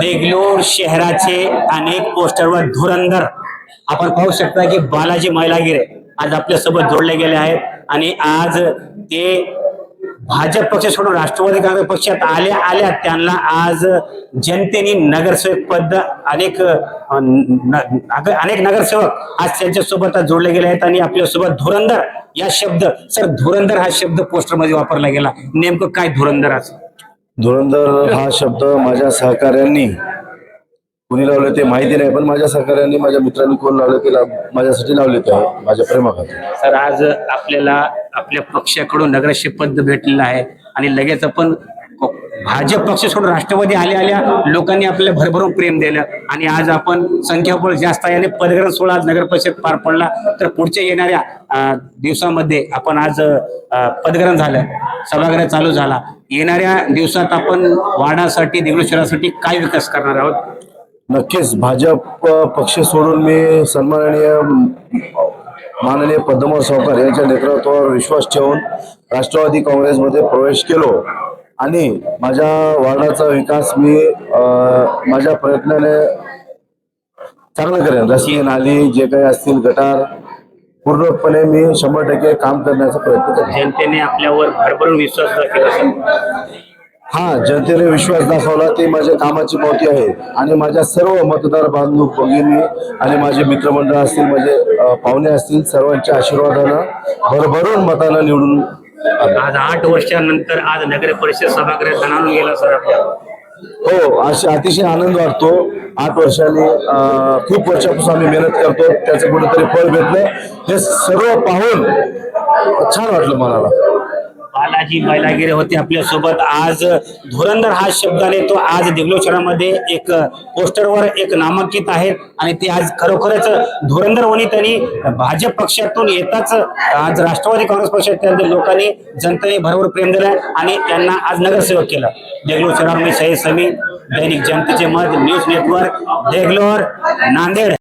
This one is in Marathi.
देगलूर शहराचे अनेक पोस्टरवर धुरंधर. आपण पाहू शकता की बालाजी मैलागिरे आज आपल्यासोबत जोडले गेले आहेत. आणि आज ते भाजप पक्ष सोडून राष्ट्रवादी काँग्रेस पक्षात आल्या आल्या त्यांना आज जनतेने नगरसेवक पद अनेक अनेक नगरसेवक आज त्यांच्यासोबत जोडले गेले आहेत. आणि आपल्यासोबत धुरंधर या शब्द सर धुरंधर हा शब्द पोस्टरमध्ये वापरला गेला. नेमकं काय धुरंधर असं धुरंधर हा शब्द माझ्या सहकाऱ्यांनी कोणी लावले ते माहिती नाही पण माझ्या सहकाऱ्यांनी माझ्या मित्रांनी कोण लावलं ते माझ्यासाठी लावले ते माझ्या प्रेमाखाती सर आज आपल्याला आपल्या पक्षाकडून नगराशी पद भेटलेलं आहे आणि लगेच आपण भाजप पक्ष सोडून राष्ट्रवादी आल्या आल्या लोकांनी आपल्याला भरभरून प्रेम दिलं. आणि आज आपण संख्याबळ जास्त आहे आणि पदग्रहण सोहळा आज नगर परिषद पार पडला. तर पुढच्या येणाऱ्या दिवसामध्ये आपण आज पदग्रहण झालं. सभागृह चालू झाला. येणाऱ्या दिवसात आपण वाडासाठी देगलूर शहरासाठी काय विकास करणार आहोत? नक्कीच. भाजप पक्ष सोडून मी सन्माननीय माननीय पद्मनाभ सावकार यांच्या नेतृत्वावर विश्वास ठेवून राष्ट्रवादी काँग्रेसमध्ये प्रवेश केलो. आणि माझ्या वार्डाचा विकास मी माझ्या प्रयत्नाने चांगलं करेन. रस्ते नाली जे काही असतील गटार पूर्णपणे मी शंभर टक्के काम करण्याचा प्रयत्न करेन. जनतेने आपल्यावर भरभरून विश्वास दाखवला हा जनतेने विश्वास दाखवला ते माझ्या कामाची पावती आहे. आणि माझ्या सर्व मतदार बांधव भगिनी आणि माझे मित्रमंडळ असतील माझे पाहुणे असतील सर्वांच्या आशीर्वादानं भरभरून मतानं निवडून. आज आठ वर्षानंतर आज नगर परिषद सभागृह धनावून गेला सर आपल्या हो असे अतिशय आनंद वाटतो. आठ वर्षांनी खूप वर्षापासून आम्ही मेहनत करतो. त्याचं कुठेतरी फळ भेटलं. हे सर्व पाहून छान वाटलं मनाला. बालाजी मैलागिरे होते आपल्यासोबत. आज धुरंधर हा शब्दाने तो आज देगलूर एक पोस्टरवर एक नामांकित आहे आणि ते आज खरोखरच धुरंधर होणी त्यांनी भाजप पक्षातून येताच आज राष्ट्रवादी काँग्रेस पक्षात लोकांनी जनतेने भरभर प्रेम दिलं आणि त्यांना आज नगरसेवक केलं. देगलूर शहीद समी दैनिक जनतेचे मत न्यूज नेटवर्क देगलोर नांदेड.